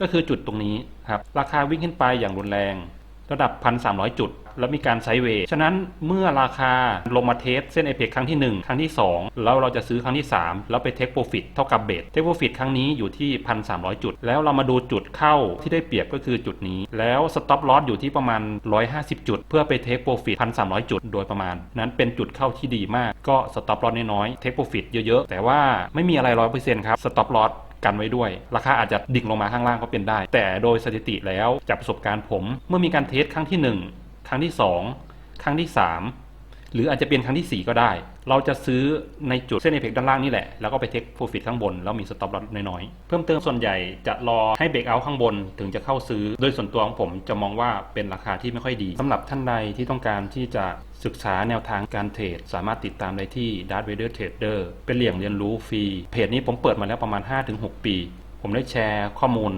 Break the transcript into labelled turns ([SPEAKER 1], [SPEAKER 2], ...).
[SPEAKER 1] ก็คือจุดตรงนี้ครับราคาวิ่งขึ้นไปอย่างรุนแรง ระดับ 1,300 จุด แล้วมีการไซด์เวย์ฉะนั้นเมื่อราคาลงมาเทสเส้นเอเพคครั้งที่ 1 ครั้งที่ 2 แล้วเราจะซื้อครั้งที่ 3 แล้วไปเทคโปรฟิตเท่ากับเบสเทคโปรฟิตครั้งนี้อยู่ที่ 1,300 จุด แล้วเรามาดูจุดเข้าที่ได้เปรียบก็คือจุดนี้ แล้วสต็อปลอสอยู่ที่ประมาณ 150 จุด เพื่อไปเทคโปรฟิต1,300 จุด โดยประมาณ นั้นเป็นจุดเข้าที่ดีมาก ก็สต็อปลอสน้อยๆเทคโปรฟิตเยอะๆแต่ว่าไม่มีอะไร100%ครับสต็อปลอส กันไว้ด้วย ราคาอาจจะดิ่งลงมาข้างล่างก็เป็นได้ แต่โดยสถิติแล้วจากประสบการณ์ผม เมื่อมีการเทสครั้งที่ 1 ครั้งที่ 2 ครั้งที่ 3 หรืออาจจะเป็นครั้งที่ 4 ก็ได้ เราจะซื้อในจุดเส้นเอเพกด้านล่างนี่แหละ แล้วก็ไปเทคโปรฟิตข้างบน แล้วมีสต็อปลอสน้อยๆ เพิ่มเติมส่วนใหญ่จะรอให้เบรกเอาข้างบนถึงจะเข้าซื้อ โดยส่วนตัวของผมจะมองว่าเป็นราคาที่ไม่ค่อยดีสำหรับท่านใดที่ต้องการที่จะศึกษาแนวทางการเทรดสามารถติดตามได้ที่ Dart Vader Trader เป็นเหลี่ยมเรียนรู้ฟรีเพจนี้ผมเปิดมาแล้วประมาณ 5-6 ปี ผมได้แชร์ข้อมูล